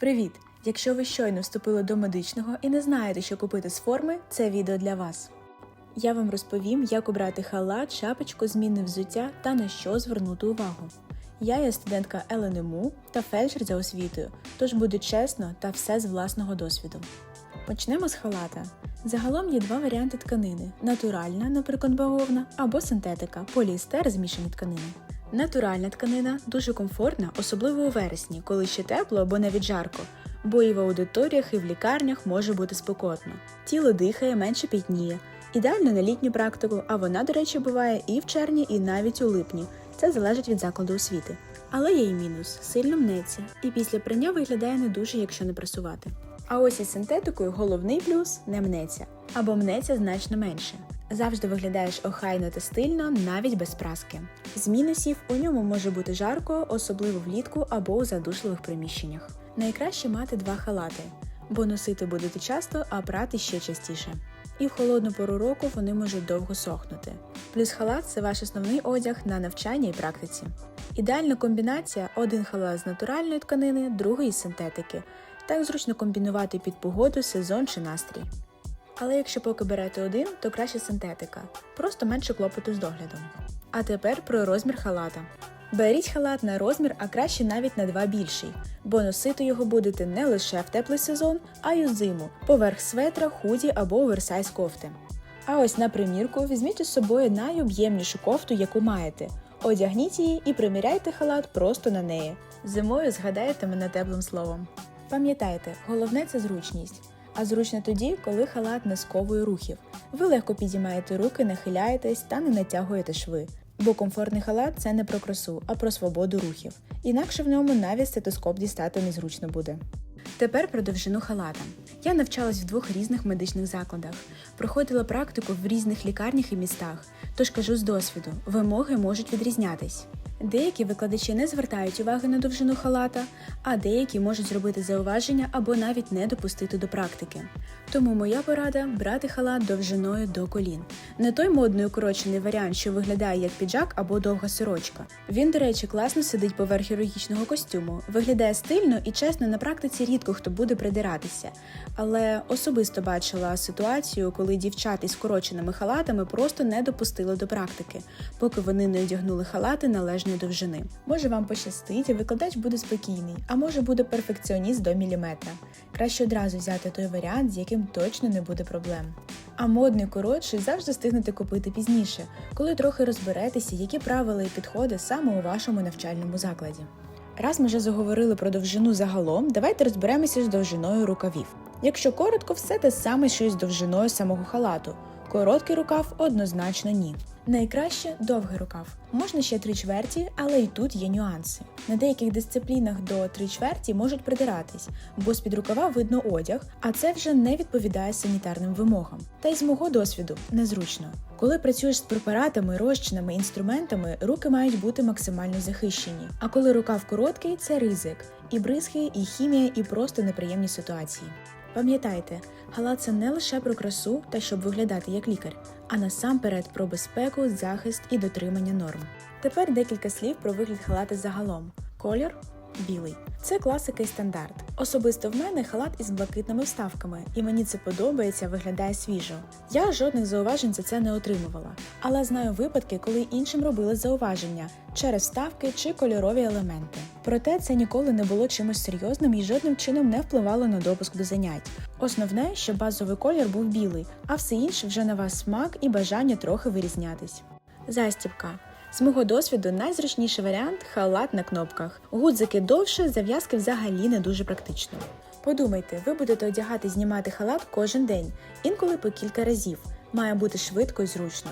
Привіт! Якщо ви щойно вступили до медичного і не знаєте, що купити з форми, це відео для вас. Я вам розповім, як обрати халат, шапочку, змінне взуття та на що звернути увагу. Я є студентка ЛНМУ та фельдшер за освітою, тож буде чесно та все з власного досвіду. Почнемо з халата. Загалом є два варіанти тканини: натуральна, наприклад, бавовна, або синтетика, поліестер змішані тканини. Натуральна тканина дуже комфортна, особливо у вересні, коли ще тепло або навіть жарко, бо і в аудиторіях, і в лікарнях може бути спекотно. Тіло дихає, менше пітніє. Ідеально на літню практику, а вона, до речі, буває і в червні, і навіть у липні. Це залежить від закладу освіти. Але є й мінус, сильно мнеться, і після прання виглядає не дуже, якщо не пресувати. А ось із синтетикою головний плюс не мнеться, або мнеться значно менше. Завжди виглядаєш охайно та стильно, навіть без праски. З мінусів у ньому може бути жарко, особливо влітку або у задушливих приміщеннях. Найкраще мати два халати, бо носити будете часто, а прати ще частіше. І в холодну пору року вони можуть довго сохнути. Плюс халат це ваш основний одяг на навчання і практиці. Ідеальна комбінація один халат з натуральної тканини, другий із синтетики. Так зручно комбінувати під погоду, сезон чи настрій. Але якщо поки берете один, то краще синтетика, просто менше клопоту з доглядом. А тепер про розмір халата. Беріть халат на розмір, а краще навіть на два більший, бо носити його будете не лише в теплий сезон, а й у зиму, поверх светра, худі або оверсайз кофти. А ось на примірку візьміть із собою найоб'ємнішу кофту, яку маєте. Одягніть її і приміряйте халат просто на неї. Зимою згадаєте мене теплим словом. Пам'ятайте, головне це зручність. А зручно тоді, коли халат не сковує рухів. Ви легко підіймаєте руки, нахиляєтесь та не натягуєте шви. Бо комфортний халат це не про красу, а про свободу рухів. Інакше в ньому навіть стетоскоп дістати незручно буде. Тепер про довжину халата. Я навчалась в двох різних медичних закладах, проходила практику в різних лікарнях і містах, тож кажу з досвіду, вимоги можуть відрізнятись. Деякі викладачі не звертають уваги на довжину халата, а деякі можуть зробити зауваження або навіть не допустити до практики. Тому моя порада брати халат довжиною до колін. Не той модний укорочений варіант, що виглядає як піджак або довга сорочка. Він, до речі, класно сидить поверх хірургічного костюму, виглядає стильно і чесно, на практиці рідко хто буде придиратися. Але особисто бачила ситуацію, коли дівчат із скороченими халатами просто не допустили до практики, поки вони не одягнули халати належної довжини. Може вам пощастить, і викладач буде спокійний, а може буде перфекціоніст до міліметра. Краще одразу взяти той варіант, з яким точно не буде проблем. А модний коротший завжди встигнете купити пізніше, коли трохи розберетеся, які правила і підходи саме у вашому навчальному закладі. Раз ми вже заговорили про довжину загалом, давайте розберемося з довжиною рукавів. Якщо коротко, все те саме, що й з довжиною самого халату. Короткий рукав однозначно ні. Найкраще довгий рукав. Можна ще три чверті, але і тут є нюанси. На деяких дисциплінах до три чверті можуть придиратись, бо з під рукава видно одяг, а це вже не відповідає санітарним вимогам. Та й з мого досвіду незручно. Коли працюєш з препаратами, розчинами, інструментами, руки мають бути максимально захищені. А коли рукав короткий, це ризик. І бризки, і хімія, і просто неприємні ситуації. Пам'ятайте, халат це не лише про красу та щоб виглядати як лікар, а насамперед про безпеку, захист і дотримання норм. Тепер декілька слів про вигляд халати загалом. Колір білий. Це класика і стандарт. Особисто в мене халат із блакитними вставками, і мені це подобається, виглядає свіжо. Я жодних зауважень за це не отримувала, але знаю випадки, коли іншим робили зауваження через вставки чи кольорові елементи. Проте це ніколи не було чимось серйозним і жодним чином не впливало на допуск до занять. Основне, що базовий колір був білий, а все інше вже на вас смак і бажання трохи вирізнятись. Застібка. З мого досвіду найзручніший варіант халат на кнопках. Гудзики довше, зав'язки взагалі не дуже практично. Подумайте, ви будете одягати знімати халат кожен день, інколи по кілька разів. Має бути швидко і зручно.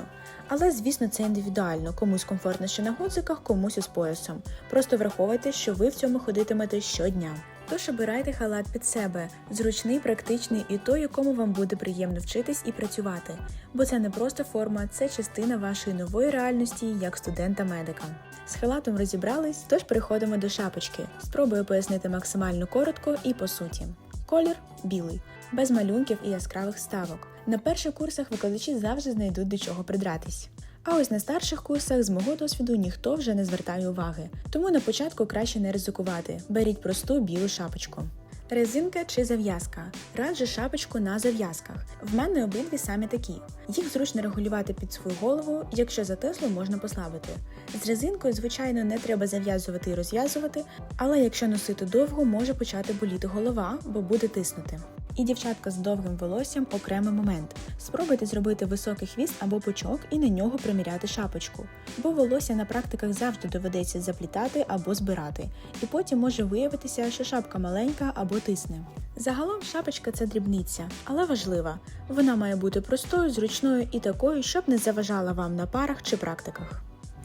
Але, звісно, це індивідуально. Комусь комфортно ще на гудзиках, комусь із поясом. Просто враховуйте, що ви в цьому ходитимете щодня. Тож обирайте халат під себе, зручний, практичний і той, якому вам буде приємно вчитись і працювати. Бо це не просто форма, це частина вашої нової реальності як студента-медика. З халатом розібрались, тож переходимо до шапочки. Спробую пояснити максимально коротко і по суті. Колір білий, без малюнків і яскравих ставок. На перших курсах викладачі завжди знайдуть до чого придратись. А ось на старших курсах з мого досвіду ніхто вже не звертає уваги, тому на початку краще не ризикувати. Беріть просту білу шапочку. Резинка чи зав'язка. Раджу шапочку на зав'язках. В мене обидві саме такі. Їх зручно регулювати під свою голову, якщо затисло, можна послабити. З резинкою, звичайно, не треба зав'язувати і розв'язувати, але якщо носити довго, може почати боліти голова, бо буде тиснути. І дівчатка з довгим волоссям окремий момент. Спробуйте зробити високий хвіст або пучок і на нього приміряти шапочку, бо волосся на практиках завжди доведеться заплітати або збирати, і потім може виявитися, що шапка маленька або тисне. Загалом шапочка це дрібниця, але важлива. Вона має бути простою, зручною і такою, щоб не заважала вам на парах чи практиках.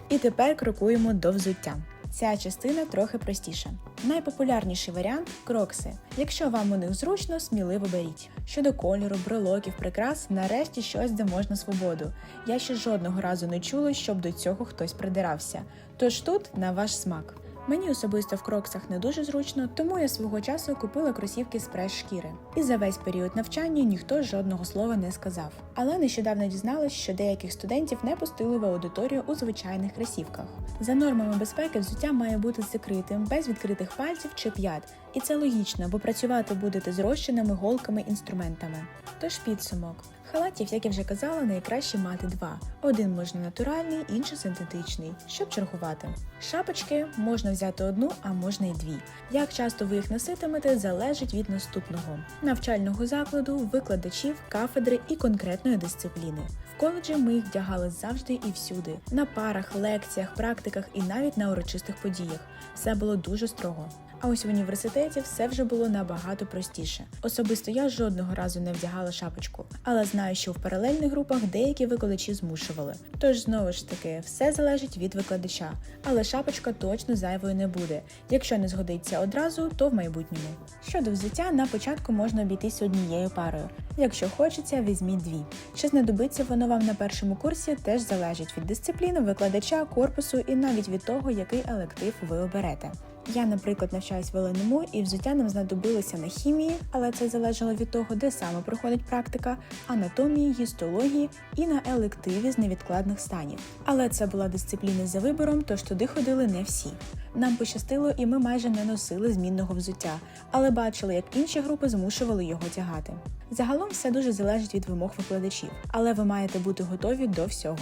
І тепер крокуємо до взуття. Ця частина трохи простіша. Найпопулярніший варіант крокси. Якщо вам у них зручно, сміливо беріть. Щодо кольору, брелоків, прикрас, нарешті щось, де можна свободу. Я ще жодного разу не чула, щоб до цього хтось придирався. Тож тут на ваш смак. Мені особисто в кроксах не дуже зручно, тому я свого часу купила кросівки з прес-шкіри. І за весь період навчання ніхто жодного слова не сказав. Але нещодавно дізналась, що деяких студентів не пустили в аудиторію у звичайних кросівках. За нормами безпеки взуття має бути закритим, без відкритих пальців чи п'ят. І це логічно, бо працювати будете з розчинами, голками, інструментами. Тож підсумок. Халатів, як я вже казала, найкраще мати два. Один можна натуральний, інший синтетичний, щоб чергувати. Шапочки можна взяти одну, а можна й дві. Як часто ви їх носитимете, залежить від наступного навчального закладу, викладачів, кафедри і конкретної дисципліни. В коледжі ми їх вдягали завжди і всюди: на парах, лекціях, практиках і навіть на урочистих подіях. Все було дуже строго. А ось в університеті все вже було набагато простіше. Особисто я жодного разу не вдягала шапочку, але знаю, що в паралельних групах деякі викладачі змушували. Тож знову ж таки, все залежить від викладача, але шапочка точно зайвою не буде. Якщо не згодиться одразу, то в майбутньому. Щодо взуття, на початку можна обійтись однією парою. Якщо хочеться, візьміть дві. Чи знадобиться воно вам на першому курсі, теж залежить від дисципліни, викладача, корпусу і навіть від того, який електив ви оберете. Я, наприклад, навчаюсь в ЛНМУ і взуття нам знадобилося на хімії, але це залежало від того, де саме проходить практика, анатомії, гістології і на елективі з невідкладних станів. Але це була дисципліна за вибором, тож туди ходили не всі. Нам пощастило, і ми майже не носили змінного взуття, але бачили, як інші групи змушували його тягати. Загалом все дуже залежить від вимог викладачів, але ви маєте бути готові до всього.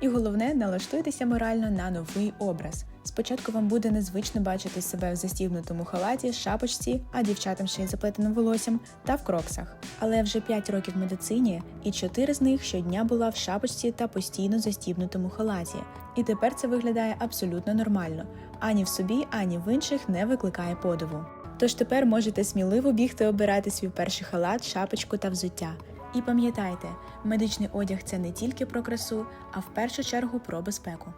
І головне, налаштуйтеся морально на новий образ. Спочатку вам буде незвично бачити себе в застігнутому халаті, шапочці, а дівчатам ще й заплетеним волоссям та в кроксах. Але вже 5 років в медицині, і 4 з них щодня була в шапочці та постійно застібнутому халаті. І тепер це виглядає абсолютно нормально. Ані в собі, ані в інших не викликає подиву. Тож тепер можете сміливо бігти обирати свій перший халат, шапочку та взуття. І пам'ятайте, медичний одяг це не тільки про красу, а в першу чергу про безпеку.